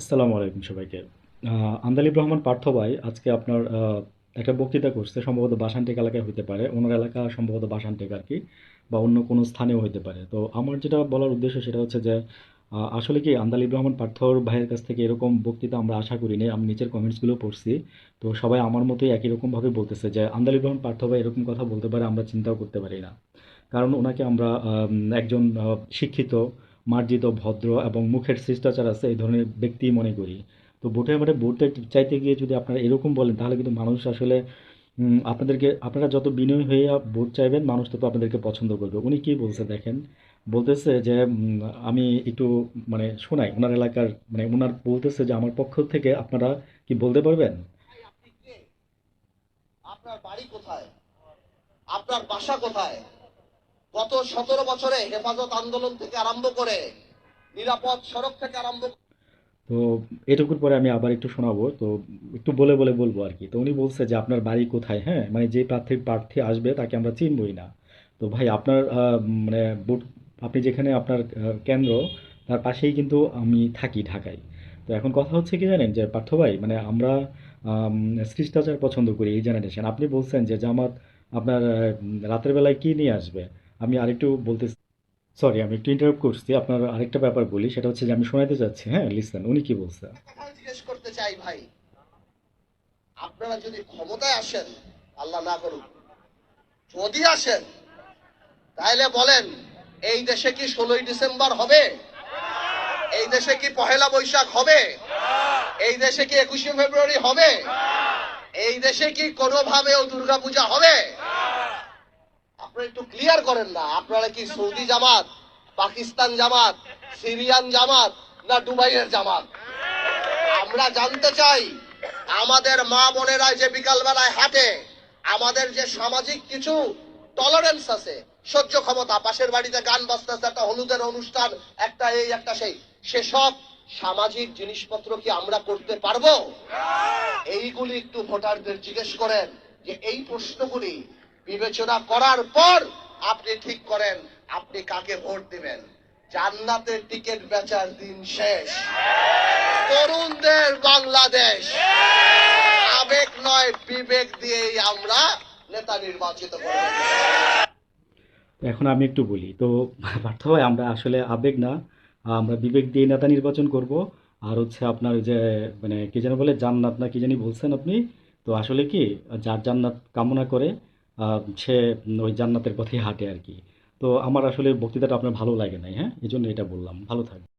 আসসালামু আলাইকুম সবাইকে। আন্দালিব রহমান পার্থ ভাই, আজকে আপনার একটা বক্তৃতা করছে, সম্ভবত বাসানটেক এলাকায় হতে পারে। ওনার এলাকা সম্ভবত বাসানটেক আর কি, বা অন্য কোনো স্থানেও হতে পারে। তো আমার যেটা বলার উদ্দেশ্য সেটা হচ্ছে যে আসলে কি আন্দালিব রহমান পার্থর ভাইয়ের কাছ থেকে এরকম বক্তৃতা আমরা আশা করিনি আমি নিচের কমেন্টসগুলো পড়ছি। তো সবাই আমার মতোই একই রকমভাবে বলতেছে যে আন্দালিব রহমান পার্থ ভাই এরকম কথা বলতে পারে, আমরা চিন্তাও করতে পারি না। কারণ ওনাকে আমরা একজন শিক্ষিত মার্জিত, ভদ্র এবং মুখের শিষ্টাচার আছে এই ধরনের ব্যক্তি মনে করি। তো ভোটের মাঠে ভোট চাইতে গিয়ে যদি আপনারা এরকম বলেন, তাহলে কিন্তু মানুষ আসলে আপনাদেরকে, আপনারা যত বিনয়ী হয়ে ভোট চাইবেন, মানুষ তত আপনাদেরকে পছন্দ করবে। উনি কি বলছে দেখেন? বলতেছে যে আমি একটু মানে শোনাই ওনার এলাকার মানে ওনার বলতেছে যে, আমার পক্ষ থেকে আপনারা কি বলতে পারবেন? আপনার বাড়ি কোথায়? আপনার বাসা কোথায়? গত সতেরো বছরে হেফাজত আন্দোলন থেকে আরম্ভ করে নিরাপদ সড়ক থেকে আরম্ভ তো এটুকুর পরে আমি আবার একটু শোনাবো। তো একটু বলে বলে বলব আর কি। তো উনি বলছে যে আপনার বাড়ি কোথায়? হ্যাঁ মানে যে প্রার্থী প্রার্থী আসবে তাকে আমরা চিনবই না। তো ভাই আপনার মানে বুট আপনি যেখানে আপনার কেন্দ্র তার পাশেই কিন্তু আমি থাকি ঢাকায়। তো এখন কথা হচ্ছে কি জানেন? যে পার্থ ভাই মানে আমরা আম, শিষ্টাচার পছন্দ করি এই জেনারেশন। আপনি বলছেন যে জামাত আপনার রাতের বেলায় কি নিয়ে আসবে? আমি আরেকটু বলতে সরি আমি একটু ইন্টারাপ্ট করছি। আপনার আরেকটা ব্যাপার বলি, সেটা হচ্ছে যে আমি শোনাতে চাচ্ছি হ্যাঁ? লিসেন উনি কি বলছে? জিজ্ঞেস করতে চাই ভাই, আপনারা যদি ক্ষমতায় আসেন, আল্লাহ না করুন যদি আসেন তাহলে বলেন, এই দেশে কি ষোলোই ডিসেম্বর হবে? এই দেশে কি পহেলা বৈশাখ হবে? এই দেশে কি একুশে ফেব্রুয়ারি হবে? এই দেশে কি কোনোভাবেও দুর্গাপূজা হবে? আপনারা একটু ক্লিয়ার করেন না। আপনারা কি সৌদি জামাত পাকিস্তান জামাত সিরিয়ান জামাত না দুবাইয়ের জামাত? আমরা জানতে চাই আমাদের মা বোনেরা যে বিকাল বেলায় হাঁটে আমাদের যে সামাজিক কিছু টলারেন্স আছে সহ্য ক্ষমতা পাশের বাড়িতে গান বাজতেছে একটা হলুদের অনুষ্ঠান একটা এই একটা সেই সেসব সামাজিক জিনিসপত্র কি আমরা করতে পারব? এইগুলি একটু ভোটারদের জিজ্ঞেস করেন যে এই প্রশ্নগুলি বিবেচনা করার পর আপনি ঠিক করেন, আপনি কাকে ভোট দিবেন? জান্নাতের টিকিট বেচার দিন শেষ। তরুণদের বাংলাদেশ। আবেগ নয়, বিবেক দিয়েই আমরা নেতা নির্বাচিত করব। এখন আমি একটু বলি, তো পার্থ ভাই, আমরা আসলে আবেগ না, আমরা বিবেক দিয়ে নেতা নির্বাচন করব। আর হচ্ছে আপনার যে মানে কি যেন বলে, জান্নাত না কি জানি বলছেন আপনি। তো আসলে কি, যার জান্নাত কামনা করে সে ওই জান্নাতের পথে হাঁটে আর কি। তো আমার আসলে বক্তৃতাটা আপনার ভালো লাগে নাই হ্যাঁ? এই জন্য এটা বললাম। ভালো থাকবে